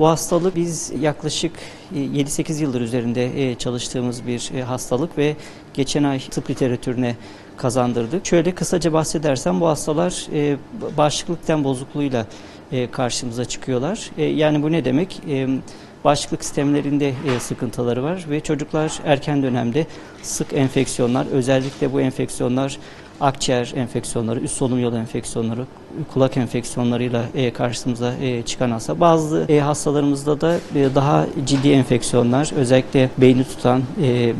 Bu hastalık biz yaklaşık e, 7-8 yıldır üzerinde e, çalıştığımız bir e, hastalık ve geçen ay tıp literatürüne kazandırdık. Şöyle kısaca bahsedersem bu hastalar e, bağışıklık bozukluğuyla e, karşımıza çıkıyorlar. E, Yani bu ne demek? E, Bağışıklık sistemlerinde e, sıkıntıları var ve çocuklar erken dönemde sık enfeksiyonlar, özellikle bu enfeksiyonlar akciğer enfeksiyonları, üst solunum yolu enfeksiyonları, kulak enfeksiyonlarıyla e, karşımıza e, çıkan hasta. Bazı e, hastalarımızda da e, daha ciddi enfeksiyonlar, özellikle beyni tutan,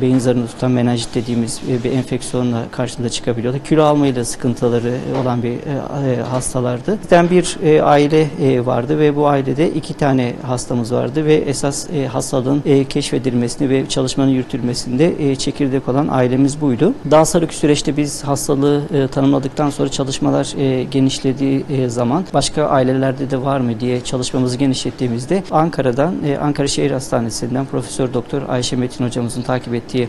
beyin zarını tutan menenjit dediğimiz bir enfeksiyonla karşımıza çıkabiliyorlar. Kilo almayla sıkıntıları olan bir hastalardı. Bizden bir aile vardı ve bu ailede iki tane hastamız vardı ve esas hastalığın keşfedilmesini ve çalışmanın yürütülmesinde e, çekirdek olan ailemiz buydu. Daha sonraki süreçte biz hastalığı e, tanımladıktan sonra çalışmalar genişlediği e, zaman başka ailelerde de var mı diye çalışmamızı genişlettiğimizde Ankara'dan e, Ankara Şehir Hastanesi'nden Profesör Doktor Ayşe Metin hocamızın takip ettiği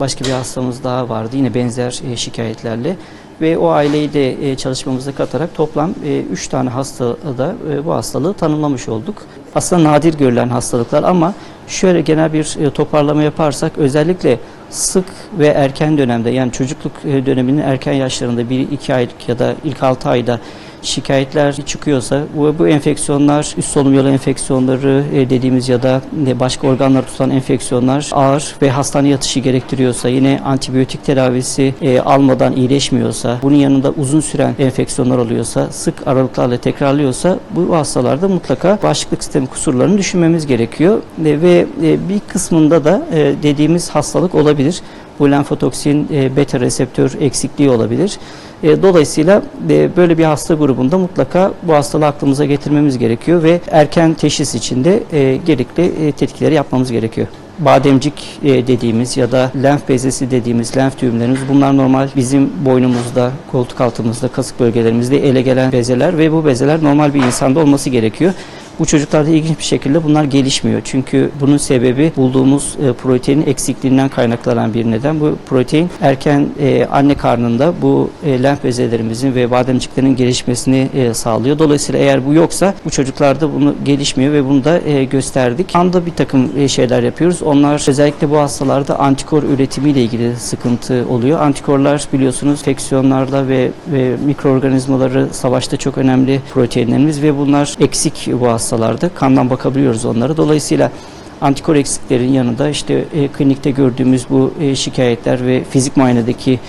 başka bir hastamız daha vardı yine benzer e, şikayetlerle ve o aileyi de çalışmamıza katarak toplam 3 tane hastada bu hastalığı tanımlamış olduk. Aslında nadir görülen hastalıklar ama şöyle genel bir toparlama yaparsak özellikle sık ve erken dönemde yani çocukluk döneminin erken yaşlarında 1-2 aylık ya da ilk 6 ayda şikayetler çıkıyorsa bu, bu enfeksiyonlar üst solunum yolu enfeksiyonları e, dediğimiz ya da e, başka organları tutan enfeksiyonlar ağır ve hastane yatışı gerektiriyorsa yine antibiyotik tedavisi e, almadan iyileşmiyorsa bunun yanında uzun süren enfeksiyonlar oluyorsa sık aralıklarla tekrarlıyorsa bu hastalarda mutlaka bağışıklık sistemi kusurlarını düşünmemiz gerekiyor E, ve e, bir kısmında da e, dediğimiz hastalık olabilir. Bu lenfotoksin e, beta reseptör eksikliği olabilir. E, Dolayısıyla e, böyle bir hasta grubunda mutlaka bu hastalığı aklımıza getirmemiz gerekiyor ve erken teşhis için de e, gerekli e, yapmamız gerekiyor. Bademcik dediğimiz ya da lenf bezesi dediğimiz lenf düğümlerimiz bunlar normal bizim boynumuzda, koltuk altımızda, kasık bölgelerimizde ele gelen bezeler ve bu bezeler normal bir insanda olması gerekiyor. Bu çocuklarda ilginç bir şekilde bunlar gelişmiyor. Çünkü bunun sebebi bulduğumuz e, proteinin eksikliğinden kaynaklanan bir neden. Bu protein erken e, anne karnında bu e, lenf bezelerimizin ve bademciklerin gelişmesini sağlıyor. Dolayısıyla eğer bu yoksa bu çocuklarda bunu gelişmiyor ve bunu da gösterdik. Anda bir takım şeyler yapıyoruz. Onlar özellikle bu hastalarda antikor üretimiyle ilgili sıkıntı oluyor. Antikorlar biliyorsunuz enfeksiyonlarla ve, ve mikroorganizmaları savaşta çok önemli proteinlerimiz ve bunlar eksik bu hastalarda. Kandan bakabiliyoruz onlara. Dolayısıyla antikor eksiklerin yanında işte e, klinikte gördüğümüz bu e, şikayetler ve fizik muayenedeki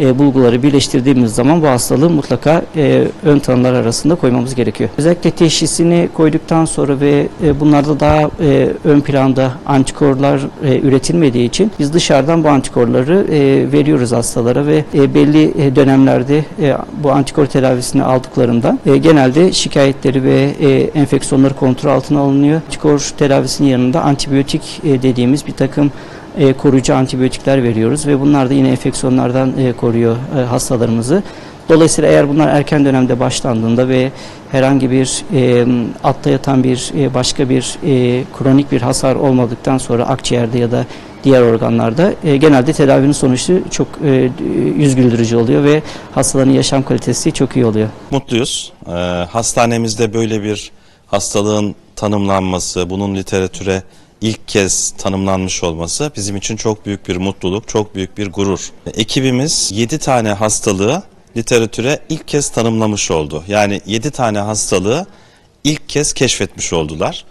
e, bulguları birleştirdiğimiz zaman bu hastalığı mutlaka e, ön tanılar arasında koymamız gerekiyor. Özellikle teşhisini koyduktan sonra ve e, bunlarda daha e, ön planda antikorlar e, üretilmediği için biz dışarıdan bu antikorları e, veriyoruz hastalara ve e, belli e, dönemlerde e, bu antikor tedavisini aldıklarında e, genelde şikayetleri ve e, enfeksiyonları kontrol altına alınıyor. Antikor tedavisinin yanında antibiyotik e, dediğimiz bir takım e, koruyucu antibiyotikler veriyoruz ve bunlar da yine enfeksiyonlardan e, koruyor e, hastalarımızı. Dolayısıyla eğer bunlar erken dönemde başlandığında ve herhangi bir e, altta yatan bir e, başka bir e, kronik bir hasar olmadıktan sonra akciğerde ya da diğer organlarda e, genelde tedavinin sonucu çok e, yüz güldürücü oluyor ve hastaların yaşam kalitesi çok iyi oluyor. Mutluyuz. Ee, hastanemizde böyle bir hastalığın tanımlanması, bunun literatüre ilk kez tanımlanmış olması bizim için çok büyük bir mutluluk, çok büyük bir gurur. Ekibimiz 7 tane hastalığı literatüre ilk kez tanımlamış oldu. Yani 7 tane hastalığı ilk kez keşfetmiş oldular.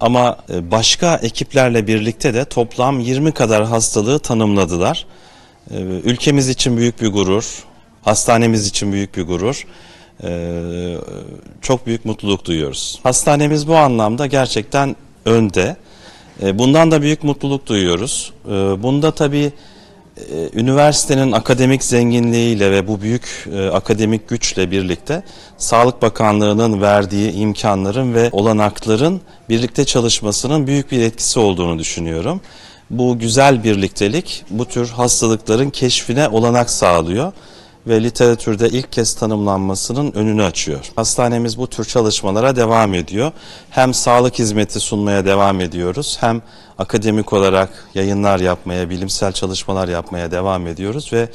Ama e, başka ekiplerle birlikte de toplam 20 kadar hastalığı tanımladılar. Ee, Ülkemiz için büyük bir gurur, hastanemiz için büyük bir gurur. Ee, Çok büyük mutluluk duyuyoruz. Hastanemiz bu anlamda gerçekten önde. Ee, Bundan da büyük mutluluk duyuyoruz. Ee, Bunda tabii e, üniversitenin akademik zenginliğiyle ve bu büyük e, akademik güçle birlikte Sağlık Bakanlığı'nın verdiği imkanların ve olanakların birlikte çalışmasının büyük bir etkisi olduğunu düşünüyorum. Bu güzel birliktelik bu tür hastalıkların keşfine olanak sağlıyor ve literatürde ilk kez tanımlanmasının önünü açıyor. Hastanemiz bu tür çalışmalara devam ediyor. Hem sağlık hizmeti sunmaya devam ediyoruz hem akademik olarak yayınlar yapmaya, bilimsel çalışmalar yapmaya devam ediyoruz ve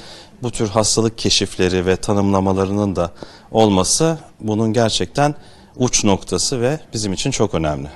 bu tür hastalık keşifleri ve tanımlamalarının da olması bunun gerçekten uç noktası ve bizim için çok önemli.